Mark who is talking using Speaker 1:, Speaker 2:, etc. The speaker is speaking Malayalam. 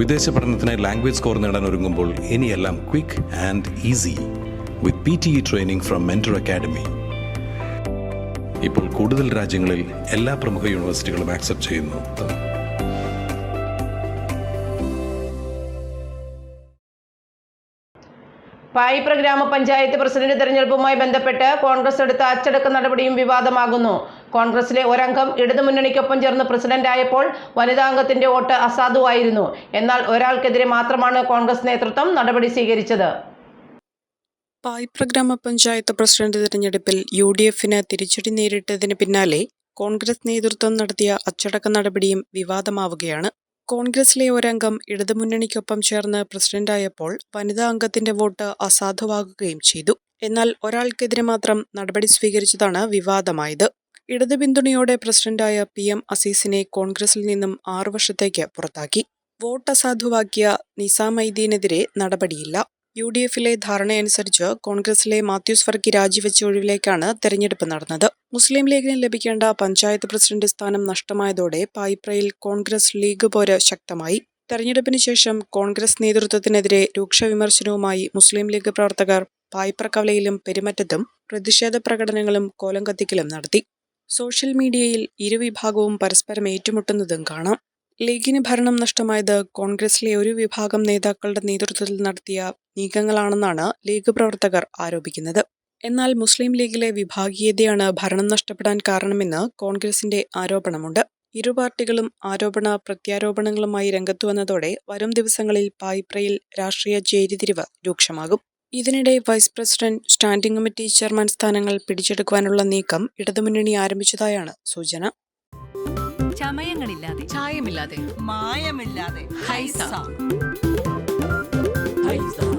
Speaker 1: വിദേശ പഠനത്തിനായി ലാംഗ്വേജ് സ്കോർ നേടാൻ ഒരുങ്ങുമ്പോൾ ഇനിയെല്ലാം quick and easy with P T E training from mentor academy ഇപ്പോൾ കൂടുതൽ രാജ്യങ്ങളിൽ എല്ലാ പ്രമുഖ യൂണിവേഴ്സിറ്റികളും ആക്സെപ്റ്റ് ചെയ്യുന്നു.
Speaker 2: പായിപ്ര ഗ്രാമപഞ്ചായത്ത് പ്രസിഡന്റ് തെരഞ്ഞെടുപ്പുമായി ബന്ധപ്പെട്ട് കോൺഗ്രസ് എടുത്ത അച്ചടക്ക നടപടിയും വിവാദമാകുന്നു. കോൺഗ്രസിലെ ഒരംഗം ഇടതുമുന്നണിക്കൊപ്പം ചേർന്ന് പ്രസിഡന്റായപ്പോൾ വനിതാ അംഗത്തിന്റെ വോട്ട് അസാധുവായിരുന്നു. എന്നാൽ ഒരാൾക്കെതിരെ മാത്രമാണ് കോൺഗ്രസ് നേതൃത്വം നടപടി സ്വീകരിച്ചത്.
Speaker 3: പായ്പ്ര ഗ്രാമപഞ്ചായത്ത് പ്രസിഡന്റ് തിരഞ്ഞെടുപ്പിൽ യു ഡി എഫിന് തിരിച്ചടി നേരിട്ടതിന് പിന്നാലെ കോൺഗ്രസ് നേതൃത്വം നടത്തിയ അച്ചടക്ക നടപടിയും വിവാദമാവുകയാണ്. കോൺഗ്രസിലെ ഒരംഗം ഇടതുമുന്നണിക്കൊപ്പം ചേർന്ന് പ്രസിഡന്റായപ്പോൾ വനിതാ അംഗത്തിന്റെ വോട്ട് അസാധുവാകുകയും ചെയ്തു. എന്നാൽ ഒരാൾക്കെതിരെ മാത്രം നടപടി സ്വീകരിച്ചതാണ് വിവാദമായത്. ഇടതു പിന്തുണയോടെ പ്രസിഡന്റായ പി എം അസീസിനെ കോൺഗ്രസിൽ നിന്നും ആറു വർഷത്തേക്ക് പുറത്താക്കി. വോട്ട് അസാധുവാക്കിയ നിസാമൈദീനെതിരെ നടപടിയില്ല. യു ഡി എഫിലെ ധാരണയനുസരിച്ച് കോൺഗ്രസിലെ മാത്യൂസ് വർക്കി രാജിവെച്ച ഒഴിവിലേക്കാണ് തെരഞ്ഞെടുപ്പ് നടന്നത്. മുസ്ലിം ലീഗിന് ലഭിക്കേണ്ട പഞ്ചായത്ത് പ്രസിഡന്റ് സ്ഥാനം നഷ്ടമായതോടെ പായിപ്രയിൽ കോൺഗ്രസ് ലീഗ് പോര് ശക്തമായി. തെരഞ്ഞെടുപ്പിന് ശേഷം കോൺഗ്രസ് നേതൃത്വത്തിനെതിരെ രൂക്ഷ വിമർശനവുമായി മുസ്ലിം ലീഗ് പ്രവർത്തകർ പായിപ്ര കവലയിലും പെരുമറ്റത്തും പ്രതിഷേധ പ്രകടനങ്ങളും കോലം കത്തിക്കലും നടത്തി. സോഷ്യൽ മീഡിയയിൽ ഇരുവിഭാഗവും പരസ്പരം ഏറ്റുമുട്ടുന്നതും കാണാം. ലീഗിന് ഭരണം നഷ്ടമായത് കോൺഗ്രസിലെ ഒരു വിഭാഗം നേതാക്കളുടെ നേതൃത്വത്തിൽ നടത്തിയ നീക്കങ്ങളാണെന്നാണ് ലീഗ് പ്രവർത്തകർ ആരോപിക്കുന്നത്. എന്നാൽ മുസ്ലിം ലീഗിലെ വിഭാഗീയതയാണ് ഭരണം നഷ്ടപ്പെടാൻ കാരണമെന്ന് കോൺഗ്രസിന്റെ ആരോപണമുണ്ട്. ഇരു പാർട്ടികളും ആരോപണ പ്രത്യാരോപണങ്ങളുമായി രംഗത്തു വന്നതോടെ വരും ദിവസങ്ങളിൽ പായിപ്രയിൽ രാഷ്ട്രീയ ചേരിതിരിവ് രൂക്ഷമാകും. ഇതിനിടെ vice president standing committee chairman സ്ഥാനങ്ങൾ പിടിച്ചെടുക്കുവാനുള്ള നീക്കം ഇടതുമുന്നണി ആരംഭിച്ചതായാണ് സൂചന.
Speaker 4: ചമയങ്ങളില്ലാതെ.
Speaker 5: ചായമില്ലാതെ.
Speaker 6: മായമില്ലാതെ.
Speaker 5: ഹൈസ
Speaker 6: ഹൈസ